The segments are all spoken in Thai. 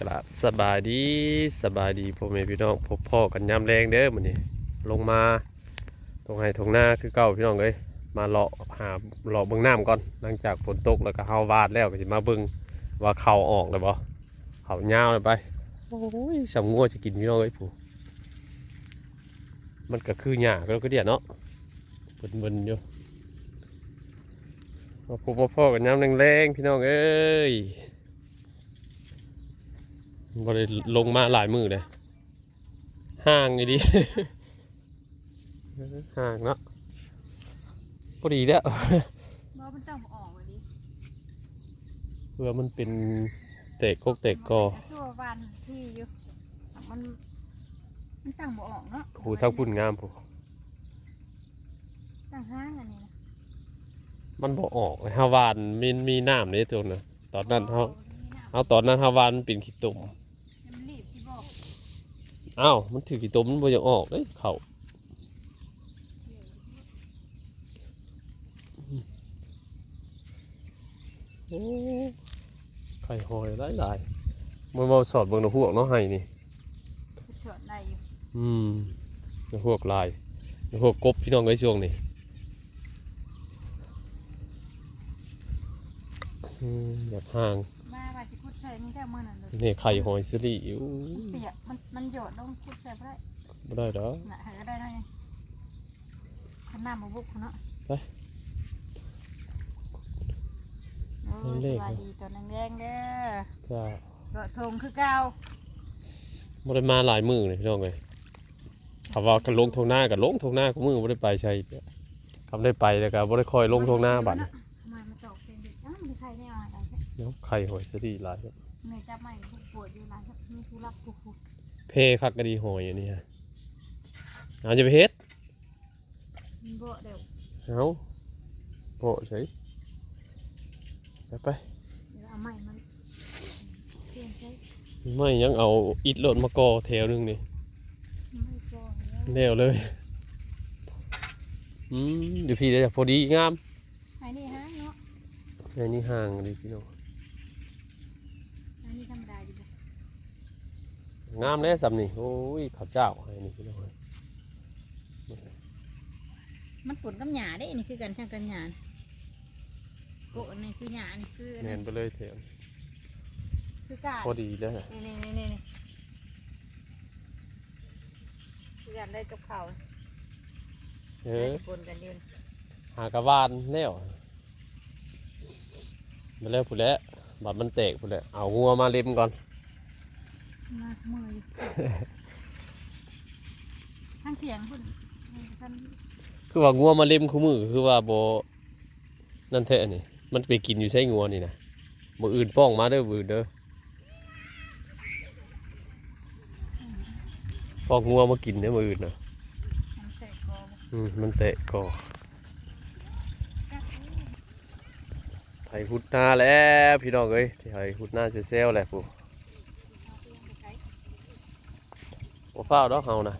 กราบสบายดีสบายดีพ่อแม่พี่น้องพบพ่อกันยามแรงเด้อมื้อนี้ลงมาตรงไห้ตรงหน้าคือเก่าพี่น้องเอ้ยมาเลาะหาเลาะเบิ่งน้ำก่อนหลังจากฝนตกแล้วก็เฮาวาดแล้วก็สิมาเบิ่งว่าเขาออกเลยบ่เขายาวเลยไปโอ้ยสำงัวจะกินพี่น้องเอ้ยผู้มันก็คือหญ้าก็ก็เดียดเนาะเบิ่นๆอยู่มาพบมาพ่อกันยามแรงๆพี่น้องเอ้ย บ่ได้ลงมาหลายมือเลยห่างนี่ดิห่างเนาะพอดีแล้วบ่มันต้องออกวันนี้เพื่อมันเป็นเตะกกเตะกอตัววานที่อยู่มันมันตั้งบ่ออกเนาะหูทั้งพุ่นงามผู้ตั้งห้างอันนี้นะมันบ่ออกเลยฮาวานมันมีน้ำในตัวนะตอนนั้นเฮาเอาตอนนั้นฮาวานมันเป็นขี้ตุ่มมันรีบสิบอก อ้าวมันถือขี้ตุ่มมันบ่อยากออกเด้เขาโอ้ไข่หอยหลายหลายๆมันมาสอดเบิ่งนกฮูกเนาะให้นี่เฉิดในอยู่อืมนกฮูกลายนกฮูกกบพี่น้องไอ้ยช่วงนี้อืมอยากห่าง นี่ได้มื้อนั้นเลยนี่ไข่หอยซิลี่อู้เปียกมันมันโยดลงคุดใส่บ่ได้ไม่ได้ดอกน่ะหาก็ได้ได้ขนาดบ่บุกเนาะไปโอ้ยสวัสดีตอนแดงๆเด้อจ้าเกาะทงคือเก่าไม่ได้มาหลายมือเลยพี่น้องเลยเขาว่ากันลงทงหน้ากับลงทงหน้าก็มือไม่ได้ไปใช่คำได้ไปแต่ก็ไม่ได้คอยลงทงหน้าบัดทำไมมาตอกเป็นเด็กอ้าวมีใครแน่อะไรใช่เนาะไข่หอยซิลี่หลายครับ เหนื่อยจับใหม่ผู้ป่วยอยู่หลายครับมีผู้รักผู้ผู้เพคักกะดีหอยอันนี้ฮะเอาจะไปเฮ็ดมีเบาะเดี๋ยวเอาโปะใช่ไปไปเดี๋ยวเอาใหม่มันเปลี่ยนใช้ไม่ยังเอาอิดโหลดมากอแถวหนึงนี่ไม่พอแล้วแนวเลยอืมเดี๋ยวพี่จะพอดีงามไอ้นี่ฮะเนาะไอ้นี่ห่างดิพี่น้อง ไอ้นี่ธรรมดาดีกว่างามแล้วสำนี่โอ้ยข้าวเจ้าไอ้นี่พี่น้องมันผลกับหยาได้นี่คือกันช่างกันหยาโกะนี่คือหยานี่คือแมนไปเลยแถวคือกาดพอดีแล้วนี่นี่นี่นี่คือกันได้กับเขาเอได้อผลกันยืนหากระวานแล้วมาแล้วผู้แล้วบัดมันแตกผู้แล้วเอางัวมาเล็มก่อน มาเมื่อยทั้งเถียงพุ่นท่านคือว่างัวมาเล็มคู่มือคือว่าโบนั่นแท้นี่ มันไปกินอยู่ใช้งัวนี่นะมืออื่นป้องมาเด้อมืออื่นเด้อป้องงัวมากินเด้อมืออื่นนะมันเตะกออืมมันเตะก่อไถพุดหน้าแล้วพี่น้องเอ้ยไถพุดหน้าเซลๆแหละผู้ บ่ฟ้าวดอกเฮานะ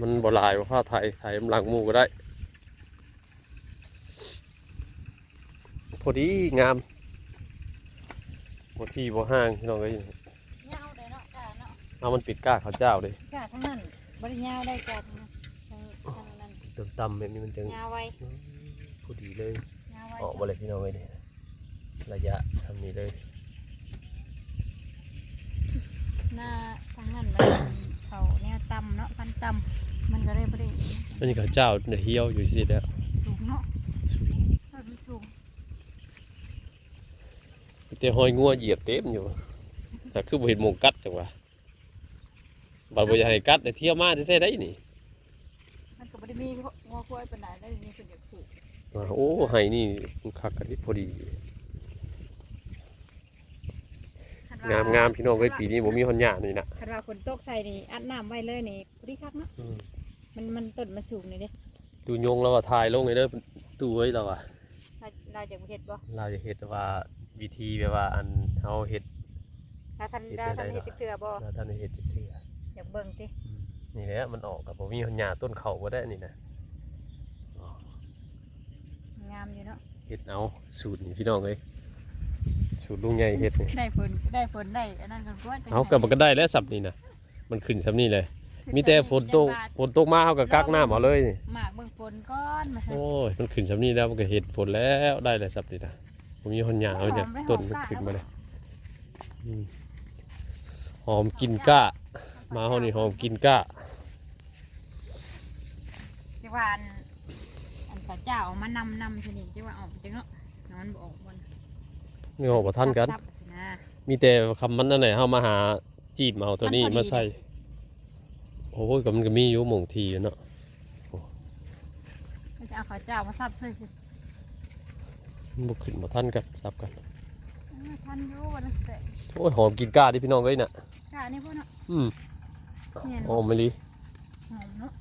มันบ่หลายบ่ฟ้าวไถไถมนหลังหมู่ก็ได้ พอดีงามบ่ที่บ่ห่างพี่น้องเอ้ยเงาได้เนาะกาเนาะเอามันปิดก้าเขาวเจ้าเลยกาทั้งนั้นบริเงาได้กาทั้งนั้นทั้งทั้งนั้นเติมต่ำแบบนี้มันจึงเงาไว้พอดีเลย เงาไว้ออกมาเลยพี่น้องเอ้ยเนี่ย ระยะทำนี้เลยหน้าทั้งนั้นมันเขาแนวต่ำเนาะพันต่ำมันก็เลยบริอันนี้เขาวเจ้าเนี่ยเที่ยวอยู่สิแล้วสูงเนาะถ้ามันสูงแต่หอยงัวเหยียบเต็มอยู่แต่คือบ่เห็นหมงกัดจังหวะบัดบ่อยากให้กัดแต่เที่ยวมาแท้ๆได้นี่มันก็บริมีงัวควายปานใดได้มีส่วนอยากผูกอ่าโอ้ไห้นี่มันคักกันนี่พอดี คัน งามงามพี่น้องเอ้ยปีนี้บ่มีหอนหญ้านี่นะคันว่าฝนตกใส่นี่อัดน้ำไว้เลยนี่พอดีคักเนาะอืมมันมันต้นมันสูงนี่เด้ตูยงแล้วว่าถ่ายลงไงเด้อตู้เอ้ยเราอะลายลายจากประเทศบ่เราจะเฮ็ดว่าวิธีแบบว่าอันเฮาเฮ็ดลาทันเฮ็ดลาได้ทันได้เฮ็ดเหรอจักเทื่อบ่เราท่านได้เฮ็ดจักเทื่ออยากเบิ่งติอืมนี่แหละมันออกกับผมมีหญ้าต้นเขาก็ได้นี่นะอ๋อามอยู่เนาะเฮ็ดเอาสูตรนี่พี่น้องเอ้ย สูตรลุงใหญ่เฮ็ดนี่ได้ผลได้ผลได้อันนั้นกันก็เอาก็มันก็ได้แล้วสับนี่นะมันขึ้นสับนี่เลย มีแต่ฝนตกฝนตกมาเฮาก็กักน้ำเอาเลยนี่หมากเบิ่งฝนก้อนมาโอ้ยมันขึ้นสับนี่แล้วมันก็เห็ดฝนแล้วได้แล้วสับนี่นะผมมีหอนหยาเอาจากต้นมันขึ้นมาเลยอืมหอมกินก้า มาเฮานี่หอมกินก้าจังว่าอันอันข้าวเจ้าเอามานำนำทีนี้จังว่าออกจังเนาะนอนบ่ออกบ นนี่ออกบ่ทันกัน ซับๆสินะมีแต่คำมันนั่นไหนเฮามาหาจีบเอาตัวนี้มาใส่ โอ้ยก็มันก็มีอยู่หม่องทีอยู่เนาะมันจะเอาข้าวเจ้ามาซับใส่สิมันบ่ขึ้นบ่ทันกันสับกันเออทันอยู่วันนั้นแต่โอ้ยหอมกินก้าดิพี่น้องเอ้ยน่ะกานี่พวกเนาะอืมเนี่ยหอมมะลิหอมเนาะ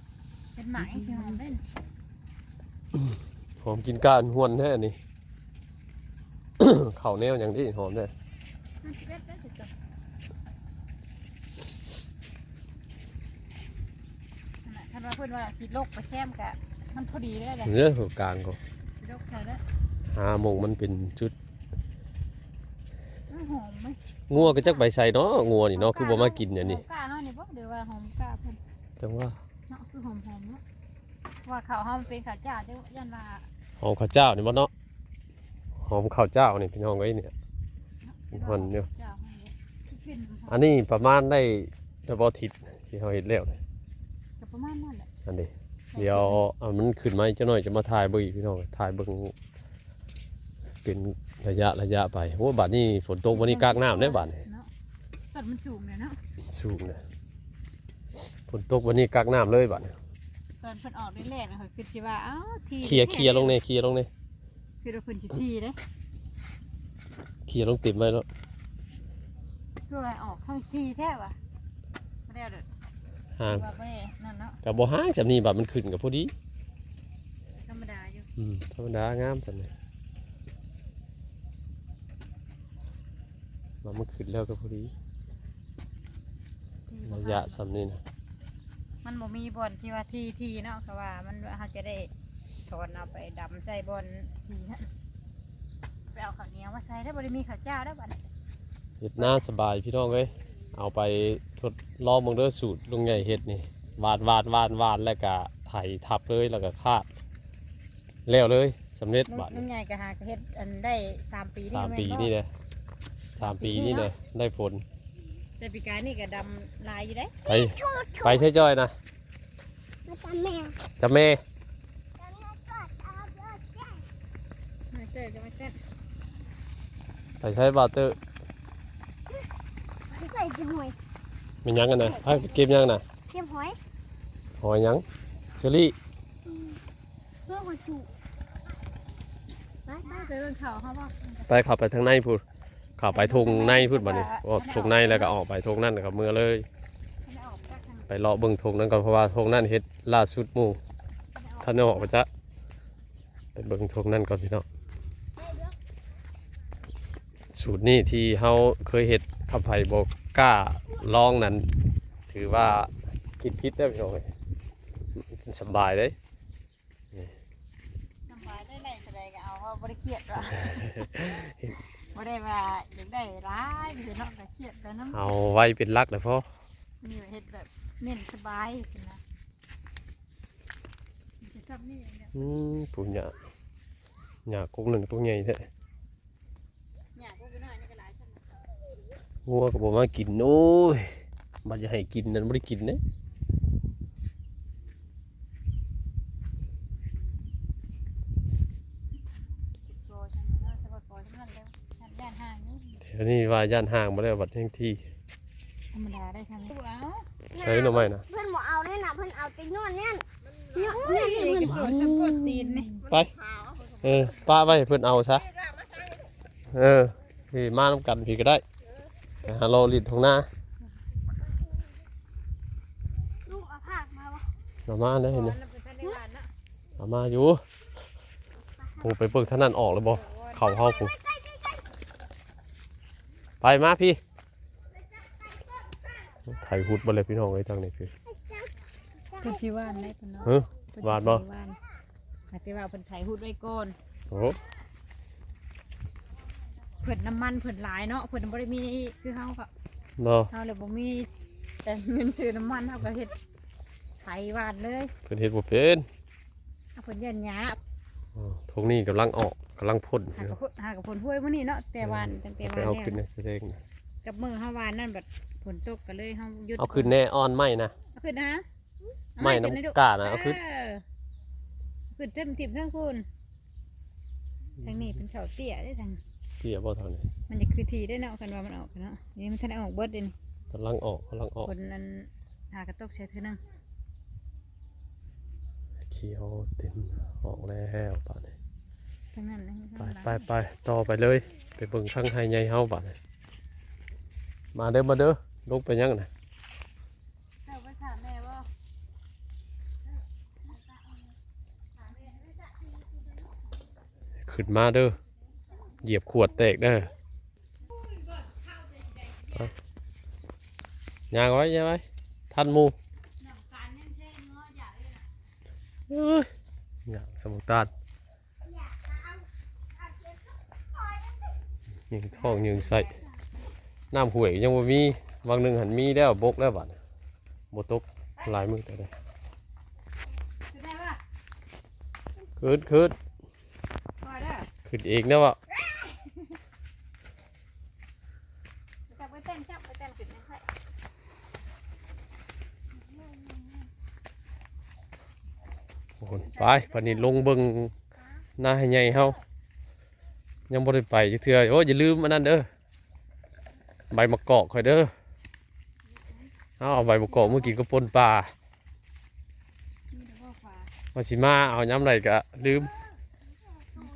เป็นหมากสิหอมเล่นหอมกินก้าหวนแท้อันนี้ ข้าวแนวอย่างนี้หอมแท้มันสิเบ็ดได้สิจ้ะนั่นแหละคันว่าเพิ่นว่าสิโลกไปแซมกะมันพอดีเลยแหละเนื้อกลางก็สิโลกใส่แล้วหาโมงมันเป็นจุดมันหอมไหมงัวก็จักใบใส่เนาะงัวนี่เนาะคือบ่มากินอย่างนี้หอมกล้าเฮานี่บ่เดี๋ยวว่าหอมกล้าเพิ่นจังว่าเนาะคือหอมหอมๆเนาะว่าข้าวเฮามันเป็นข้าวเจ้าเด้อยันว่าหอมข้าวเจ้านี่บ่เนาะห อมข้าวเจ้านี่พี่น้องเอ้ยเนี่ยหอมอยู่เจ้าเฮาเนี่ยคือเป็นหออัมนนี้ประมาณได้เฉพาะทิศที่เขาเห็นแล้วเนี่ยก็ประมาณนั้นแหละอันนี้เดี๋ยวเอามันขึ้นมาอีกจะหน่อยจะมาถ่ายเบิ่งอีกพี่น้องถ่ายเบิ่งเป็นระยะระยะไปโอ้บัดนี้ฝนตกวันนี้กลางน้ำได้บัดนี่เนาะต้นมันสูงเลยเนาะสูงนะฝนตกวันนี้กลางน้ำเลยบัดนี่ตอนเพิ่นออกแรกๆน่ะเขาคือสิว่าเอ้าทีเคลียร์เคลียร์ลงเนี่ยเคลียร์ลงเนี่ย คือว่าเพิ่นสิทีเด้เคลียร์ลงติดไว้แล้วคือว่าออกข้างทีแท้ว่ะบ่ได้เอาเด้อห่างว่าบ่ได้นั่นเนาะกับบ่ห่างจำนี้บัดมันขึ้นกับพอดีธรรมดาอยู่อืมธรรมดางามจังเลยบัดมันขึ้นแล้วก็พอดีทีบ่ระห่างยะสำนี้นะมันบ่มีบ่อนที่ว่าทีทีเนาะก็ว่ามันว่าเขาจะได้ ถอนเอาไปดำใส่บ่อนทีนะไปเอาข้าวเหนียวมาใส่ได้บ่ได้มีข้าวเจ้าได้อบัดนี้เฮ็ดหน้าสบายพี่น้องเอ้ยเอาไปทดลองเบิ่งเด้อสูตรลุงใหญ่เฮ็ดนี่วาดวาดวาดวาดแล้วก็ไถทับเลยแล้วก็คาดแล้วเลยสำเร็จบัดลุนี้งใหญ่ก็หาก็เฮ็ดอันได้สามปีนี่สามแม่ปีบ่นี่เลยสามปีนี่เลยได้ผลแต่ปีกายนี่ก็ดำลายอยู่เด้ไปไปใช้จ้อยนะมาทำแมวจะแม่ ทำแมวก็เอาเยอะแยะ มา เจอจะมาเจอไปใช้บาเตอร์ใส่จะหอยมีหยังกันนะไปเก็บหยังนะเตรียมหอยหอยหยังเชอรี่เพื่อหัวจุไปไปไปเบิ่งเขาเขาบ่ไปเขับไปทางในพูดเขับไปทงในพูดบัดนี้ออกทงในแล้วก็ออกไปทงนั่นกับมือเลยไม่ได้ออกจากทางไปเลาะเบิ่งทงนั้นก่อนเพราะว่าทงนั่นเฮ็ดล่าสุดหมู่ท่านออกไปจ้ะไปเบิ่งทงนั่นก่อนพี่น้อง สูตรนี้ที่เฮาเคยเฮ็ดขับไผ่บกล้าลองนั้น ถือว่ากินพิษได้อพี่น้องเอ้ยสำบายเลยสบายได้ไหนแสดงก็เอาเพราะบ่ได้เครียดว่ะบ่ได้ว่าอยากได้ร้ายหรือเนาะก็เครียดแต่น้ำเอาไว้เป็นหลักเลยพ่อนี่เฮ็ดแบบเน้นสบายสินะมันจะจับนี่เนี่ยอืมปุ่นหยาหยากุ้งหนึ่งตัวใหญ่แท้เนี่ยพวกพี่น้อยนี่ก็หลายชั้นนะ งัวก็บ่มากินโอ้ยบัดจะให้กินนั้นบ่ได้กินเด้โกชั้นเนาะแต่ว่าโกชั้นนั้นแล้วชั้นด้านห้างนี่เดี๋ยวนี้ว่าย่านห่างบ่ได้บัดแห่งที่ธรรมดาได้ชั้นนี้ว้าวใช้หน่อไม้นะเพื่อนหมอเอาเนี่ยนะเพื่อนเอาไปนวดเนี่ยเนี่ยเฮ้ยเนี่ยนี่เพื่อนก็เกิดสะโพกตีนนี่ไปเออป้าไว้ให้เพิ่นเอาซะเออพี่มาน้ำกันพี่ก็ได้ไป หาโลลิดทงหน้าลูกเอาผักมาวะเอามาได้เห็นไหมแล้วเป็นชั้นในบ้านเนาะเอามาอยู่ผูไปเปิกท่านั้นออกเลยบ่เข่าเฮาผูไปมาพี่ไถหุดบ่เลยพี่น้องเอ้ยทางนี้คือเพิ่นสิว่านได้เพิ่นเนาะเฮ้อวานบ่วานหากแต่ว่าเพิ่นไถหุดไว้ก่อนโอ้ เพิ่นน้ำมันเพิ่นหลายเนาะเพิ่นบ่ได้มีคือเฮาก็เนาะเฮาเลยบ่มีแต่เงินซื้อน้ำมันเฮาก็เฮ็ดไถหวานเลยเพิ่นเฮ็ดบ่เป็นเอาเพิ่นยันหยาบอ๋อทงนี้กำลังออกกำลังพ่นอหายู่กับพ่นหากับพ่นห้วยมื้อนี้เนาะแต่หวานตั้งแต่หไปวานเอาแล้วขึ้นในแสดงกับมือเฮาหวานนั่นบัดฝนตกก็เลยเฮาหยุดเอาขึ้นแน่ออนไหมนะเอาขึ้นนะเอาไม่ขึ้ะลูน้ำกล้านะเอาขึ้นเอขึ้นเต็มทิพย์ทั้งคุณทางนี้เป็นเขาเตี้ยได้ทางเที่ยบ่เท่านี้มันจะคือทีได้เนาะคันว่ามันออกเนาะนี่มันทันได้ออกเบิดเด้นี่กำลังออกกำลังออกคนนั้นหากระตกใช้เท่านึงเขียวเต็มออกแล้วป่านนี้ทั้งนั้นนะไปไปไปต่อไปเลย ไปเบิ่งข้างไฮใหญ่เฮาป่านนี้มาเด้อมาเด้อลงไปยังน่ะเจ้าไปถามแม่ว่าขึ้นมาเด้อ เหยียบขวดแตกเด้อไปย่างไว้ย่างไว้ทันหมูเอ้ยย่างสมุนตาลยิงท้องยิงใส่น้ำห่วยยังบ่มีวังหนึ่งหันมีแล้วบกแล้วบัดบ่ตกหลายมือแต่ได้คือได้ป่ะขึ้นขึ้นพอเด้อขึ้นเองนะวะ จับไปเต้นจับไปเต้นขึ้นยังไง โอ้โหไปพันนี้ลงเบิ่งหน้าให้ใหญ่เฮายังบ่ได้ไปจักเทื่อโอ้ยอย่าลืมอันนั้นเด้อใบมะกอกค่อยเด้อเอาเอาใบมะกอกเมื่อกี้ก็ปนปลามีแต่ว่าฟ้ามาสิมาเอาย้ำไรก็ลืม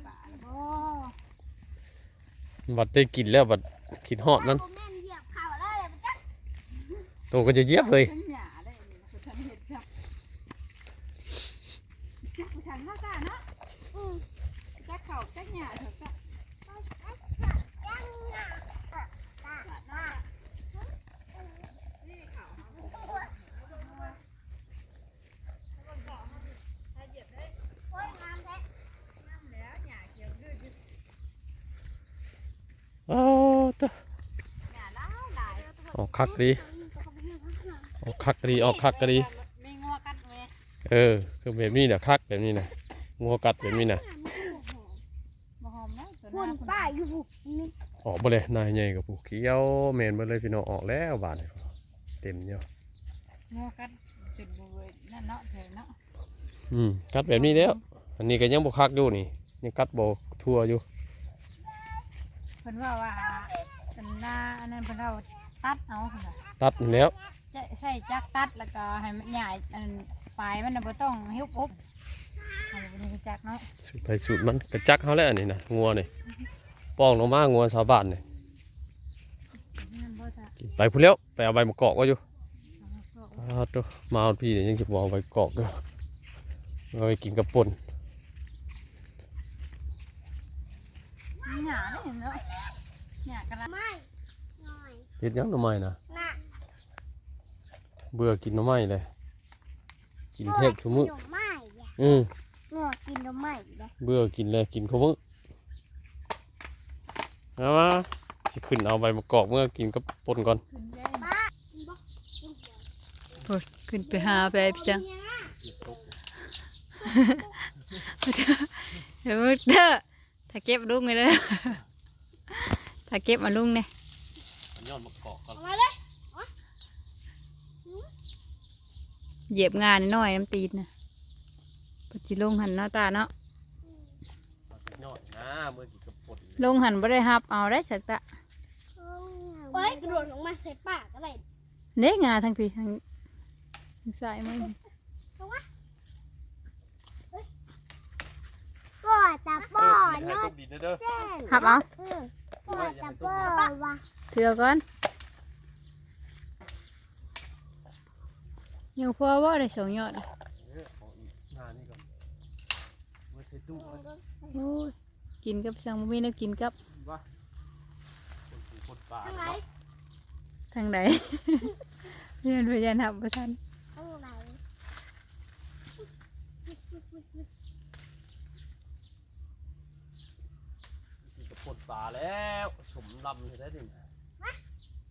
ป่าแล้วบ่บัดได้กินแล้วบัดกินฮอดนั้นผมแม่นเหยียบเข่าแล้วเลยมันจะโตก็จะเหยียบเลย ทั้งหญ้าได้นี่นะคือทันเห็ดครับจักผู้ชันมากจ้าเนาะ อืม จักเข่าจักหญ้าเถอะจ้ะ ยังอะอะอะอะ นี่เข่าเฮา โอ้ยน้ำแท้ น้ำแล้วหญ้าเขียวดื้ออยู่ อ้าวตะ หญ้าหลายหลาย ออก คักดีออกคักดีออกคักดีมีงัวกัดแม่เออ คือแบบนี้นะคักแบบนี้นะงัวกัดแบบนี้นะบ่หอมนะตัวหุ่นน้าป้าอยู่นี่ออกบ่เลยนายใหญ่กับผู้เขียวแมนบ่เลยพี่น้องออกแล้วบาดนี้เต็มเนาะงัวกัดจุดบ่เว้ยนั่นเนาะเถอะเนาะอืมกัดแบบนี้แล้ว อันนี้ก็ยังบ่คักอยู่นี่ ยังกัดบ่ทั่วอยู่ เพิ่นว่าว่าเป็นหน้าอันนั้นเพิ่นเอา ตัดเอาเพิ่นว่าตัดแล้วจะใช้จักตัดแล้วก็ให้มันใหญ่อันปลายมันน่ะบ่ต้องหิ้วปุ๊บอันนี้เป็นจักเนาะสูตรไปสูตรมันกระจักเฮาแล้วอันนี้นะงัวนี่ป้องลงมางัวชาวบ้านนี่นั่นบ่จ้ะกินไปพุ่นแล้วไปเอาใบมะกอกก็อยู่เอามาเกาะอ้าวตัวมาเอาพี่เนี่ยยังจะบอกเอาใบกอกด้วยเอาไปกินกับป่นหญ้าได้เนาะหญ้ากระลาไม่หน่อย เฮ็ดหยังหน่อไม้นะน่ะเบื่อกินหน่อไม้เลย กินแทบทุกมื้อหนูไม่อะอืมหนูกินหนูไม่เลยเบื่อกินเลยกินข้าวมื้อเอามาสิขึ้นเอาใบมะกอกเมื่อกินกับป่นก่อนขึ้นได้ป้ากินบ่กินหัวขึ้นไปหาไปพี่จังเนี่ยเดี๋ยวเด้อถ้าเก็บลุงเลยเด้อถ้าเก็บมาลุงเนี่ย ยอดมะกอกก่อนเอามาเลยเหยียบงานน้อยน้ำตีนนะปัจจิลงหันหน้าตาเนาะยอดนะเมื่อกินกับป่นลงหันบ่ได้ฮับเอาได้สักตะเฮ้ยกระโดดลงมาใส่ปากอะไรเน้งาทางพี่ทางทางซ้ายมือ ก็ตาป้อให้เนาะต้มดินเด้อเจ้นฮับเอาเออก็ตาป้อวะเถื่อก่อนยังพอว่าได้สองยอดอะงานี่ก่อนเมื่อใส่ตู้โอ้ยกินกับสังบ่มีแน้กินกับว่าคนปลาทางไหนเนาะทางใดเรียนพยันหับบ่ทันทานาแล้วสมลำแท้ๆดิ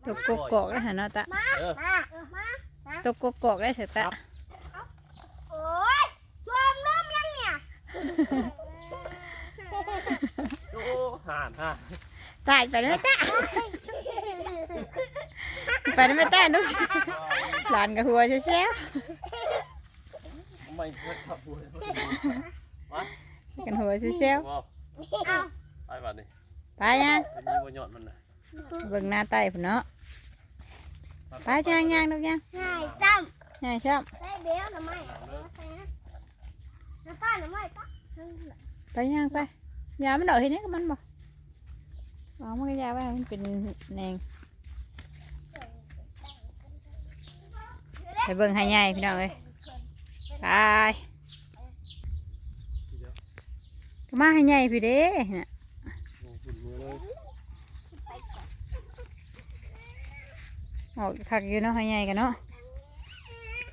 ตกกกอกได้หาเนาะตะเออมามาตกกกอกได้เสยตะโอ้ยชวมน้มยังเนี่ยโอ้ห่านห่านตายไปแล้วไหมตะไปแล้วไหมตะลูกหลานกับหัวเสียวไม่เพื่อนขับวนๆกันหัวเสียวไปบ้านนี่ๆ ไปยังเป็นยี่บนยอดมันนะเบิ่งหน้าใต้พุ่นเนาะไปยังยังลูกยังง่ายจยังชอบำได้เบลทำไมใส่นะน้ำตาลทำไมปะไปยังไปยามันดอกเห็นยังกับมันบ่เอามันก็ยาไว้ให้มันเป็นแนงไปเบิ่งให้ใหญ่พี่น้องเอ้ยไปก็มาให้ใหญ่พี่เด้น่ะ ฝุ่นมือเลย ออกคักอยู่เนาะให้ใหญ่กันเนาะ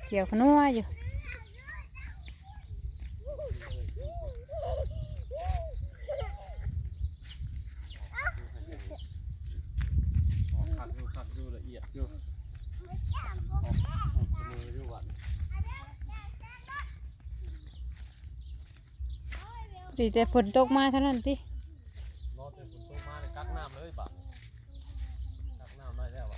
เกี่ยวขนัวอยู่ขัดอยู่ขัดอยู่ละเอียดอยู่ออกมืออยู่หวันดีแต่ฝนตกมาเท่านั้นติ รอแต่ฝนตกมาเลยกักน้ำเลยบ่กักน้ำได้แล้วบ่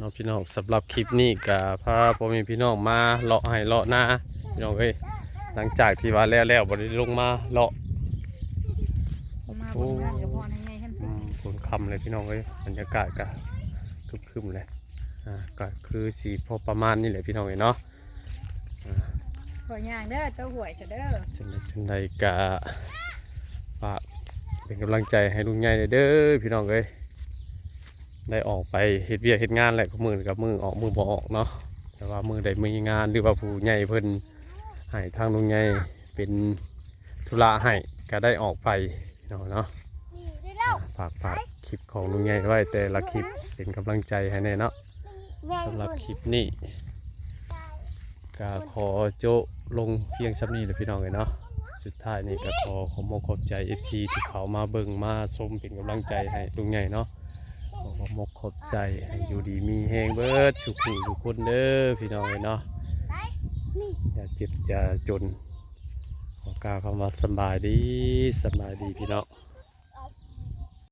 น้อง พี่น้องสำหรับคลิปนี้กับพาพ่อแม่พี่น้องมาเลาะให้เลาะหน้าพี่น้องเอ้ยหลังจากที่ว่าแล้วแล้วบ่ได้ลงมาเลาะมาบนนั่นกับพ่อให้ใหญ่ขึ้นอืมฝนค่ำเลยพี่น้องเอ้ยบรรยากาศก็ครึมๆเลยอ่าก็คือสีพอประมาณนี้แหละพี่น้องเอ้ยเนาะขอย่างเด้อเต้าหวยเสยเด้อ จังใดจังใดกะฝากเป็นกำลังใจให้ลุงใหญ่เด้อพี่น้องเอ้ย ได้ออกไปเฮ็ดเวียกเฮ็ดงานแหละก็มือกับมือออกมือบ่ออกเนาะแต่ว่ามือใดมีงานหรือว่าผู้ใหญ่เพิ่นให้ทางลุงใหญ่เป็นธุระให้ก็ได้ออกไปพี่น้องเนาะฝากฝากคลิปของลุงใหญ่ไว้แต่ละคลิปเป็นกำลังใจให้แน่เนาะสำหรับคลิปนี้ก็ขอโจลงเพียงซ้ำนี้เลยพี่น้องเลยเนาะสุดท้ายนี่ก็ขอขอมขอบใจ FC ที่เขามาเบิ่งมาชมเป็นกำลังใจให้ลุงใหญ่เนาะ ขอขอมกขอบใจให้อยู่ดีมีแหงเบิดสุขุทุกคนเด้อพี่น้องเลยเนาะอย่าเจ็บอย่าจน ขอกล่าวคำว่าสบายดีสบายดีพี่น้อง